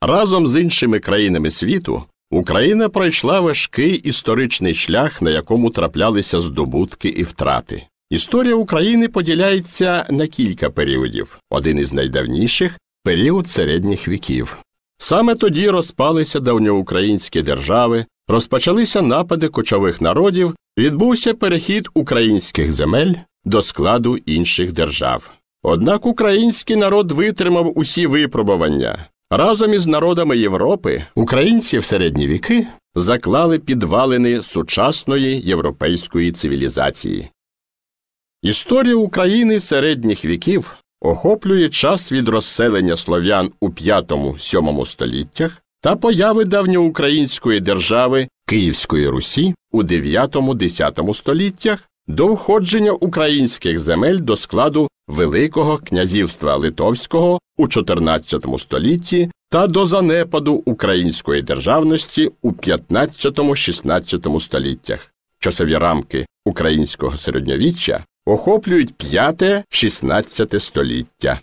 Разом з іншими країнами світу Україна пройшла важкий історичний шлях, на якому траплялися здобутки і втрати. Історія України поділяється на кілька періодів. Один із найдавніших період середніх віків. Саме тоді розпалися давньоукраїнські держави, розпочалися напади кочових народів, відбувся перехід українських земель до складу інших держав. Однак український народ витримав усі випробування. Разом із народами Європи українці в середні віки заклали підвалини сучасної європейської цивілізації. Історія України середніх віків охоплює час від розселення слов'ян у 5-7 століттях та появи давньоукраїнської держави Київської Русі у 9-10 століттях до входження українських земель до складу Великого князівства Литовського у 14 столітті та до занепаду української державності у 15-16 століттях. Часові рамки українського середньовіччя охоплюють 5-16 століття.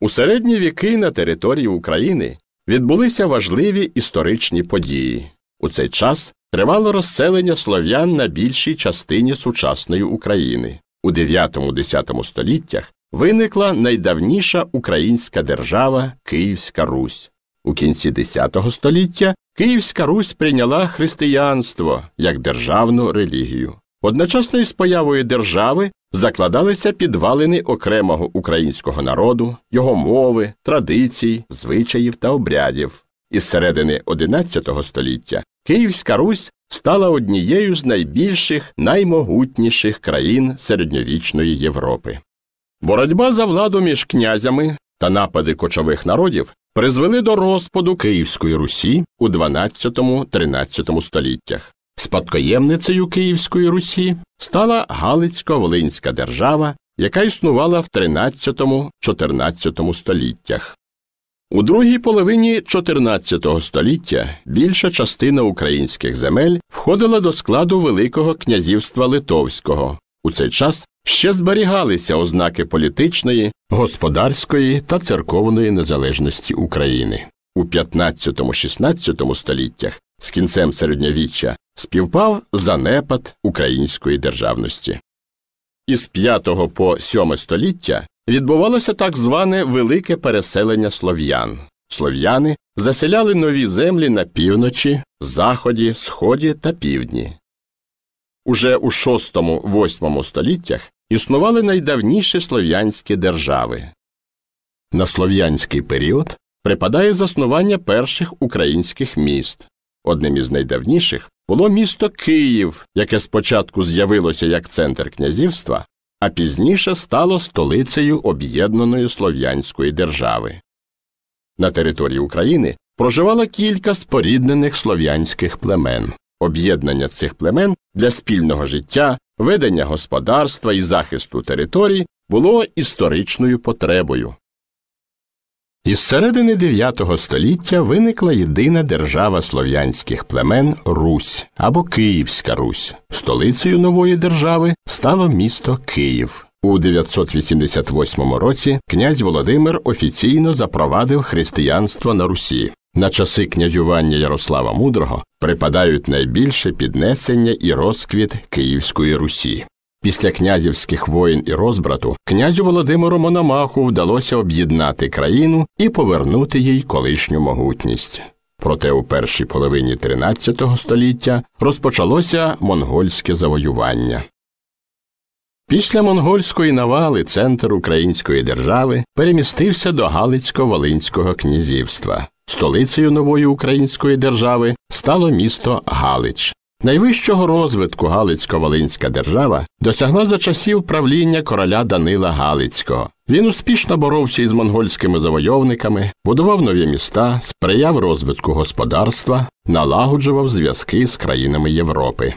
У середні віки на території України відбулися важливі історичні події. У цей час тривало розселення слов'ян на більшій частині сучасної України. У 9-10 століттях виникла найдавніша українська держава Київська Русь. У кінці X століття Київська Русь прийняла християнство як державну релігію. Одночасно із появою держави закладалися підвалини окремого українського народу, його мови, традицій, звичаїв та обрядів. Із середини XI століття Київська Русь стала однією з найбільших, наймогутніших країн середньовічної Європи. Боротьба за владу між князями та напади кочових народів призвели до розпаду Київської Русі у 12-13 століттях. Спадкоємницею Київської Русі стала Галицько-Волинська держава, яка існувала в 13-14 століттях. У другій половині 14 століття більша частина українських земель входила до складу Великого князівства Литовського. У цей час ще зберігалися ознаки політичної, господарської та церковної незалежності України. У 15-16 століттях з кінцем середньовіччя співпав занепад української державності. Із 5 по 7 століття відбувалося так зване велике переселення слов'ян. Слов'яни заселяли нові землі на півночі, заході, сході та півдні. Уже у 6-8 століттях існували найдавніші слов'янські держави. На слов'янський період припадає заснування перших українських міст. Одним із найдавніших було місто Київ, яке спочатку з'явилося як центр князівства, а пізніше стало столицею об'єднаної слов'янської держави. На території України проживало кілька споріднених слов'янських племен. Об'єднання цих племен для спільного життя, ведення господарства і захисту територій було історичною потребою. Із середини IX століття виникла єдина держава слов'янських племен Русь або Київська Русь. Столицею нової держави стало місто Київ. У 988 році князь Володимир офіційно запровадив християнство на Русі. На часи князювання Ярослава Мудрого припадають найбільше піднесення і розквіт Київської Русі. Після князівських воїн і розбрату князю Володимиру Мономаху вдалося об'єднати країну і повернути їй колишню могутність. Проте у першій половині XIII століття розпочалося монгольське завоювання. Після монгольської навали центр української держави перемістився до Галицько-Волинського князівства. Столицею нової української держави стало місто Галич. Найвищого розвитку Галицько-Волинська держава досягла за часів правління короля Данила Галицького. Він успішно боровся із монгольськими завойовниками, будував нові міста, сприяв розвитку господарства, налагоджував зв'язки з країнами Європи.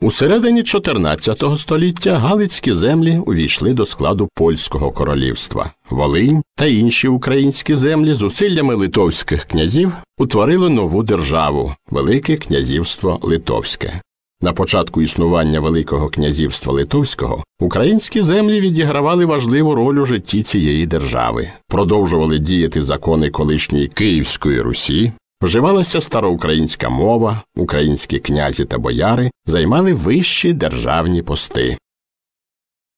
У середині 14 століття Галицькі землі увійшли до складу польського королівства. Волинь та інші українські землі зусиллями литовських князів утворили нову державу Велике князівство Литовське. На початку існування Великого князівства Литовського українські землі відігравали важливу роль у житті цієї держави, продовжували діяти закони колишньої Київської Русі, вживалася староукраїнська мова, українські князі та бояри займали вищі державні пости.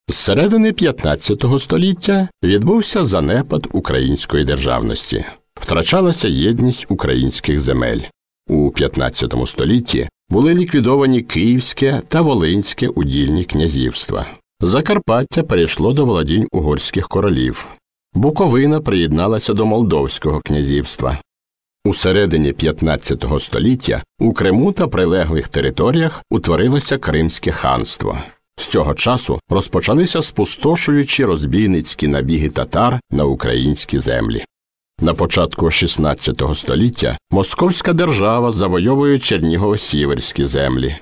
З середини 15 століття відбувся занепад української державності, втрачалася єдність українських земель. У 15 столітті були ліквідовані Київське та Волинське удільні князівства. Закарпаття перейшло до володінь угорських королів. Буковина приєдналася до Молдовського князівства. У середині 15 століття у Криму та прилеглих територіях утворилося Кримське ханство. З цього часу розпочалися спустошуючі розбійницькі набіги татар на українські землі. На початку XVI століття Московська держава завойовує Чернігово-Сіверські землі.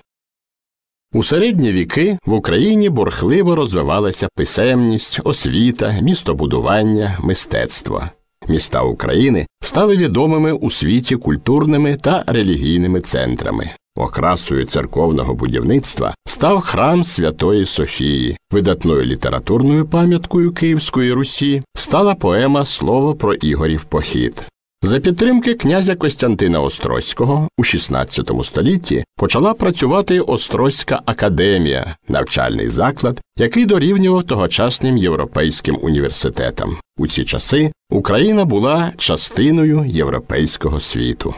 У середні віки в Україні бурхливо розвивалася писемність, освіта, містобудування, мистецтво. Міста України стали відомими у світі культурними та релігійними центрами. Окрасою церковного будівництва став храм Святої Софії, видатною літературною пам'яткою Київської Русі стала поема Слово про Ігорів похід. За підтримки князя Костянтина Острозького у XVI столітті почала працювати Острозька академія, навчальний заклад, який дорівнював тогочасним європейським університетам. У ці часи Україна була частиною європейського світу.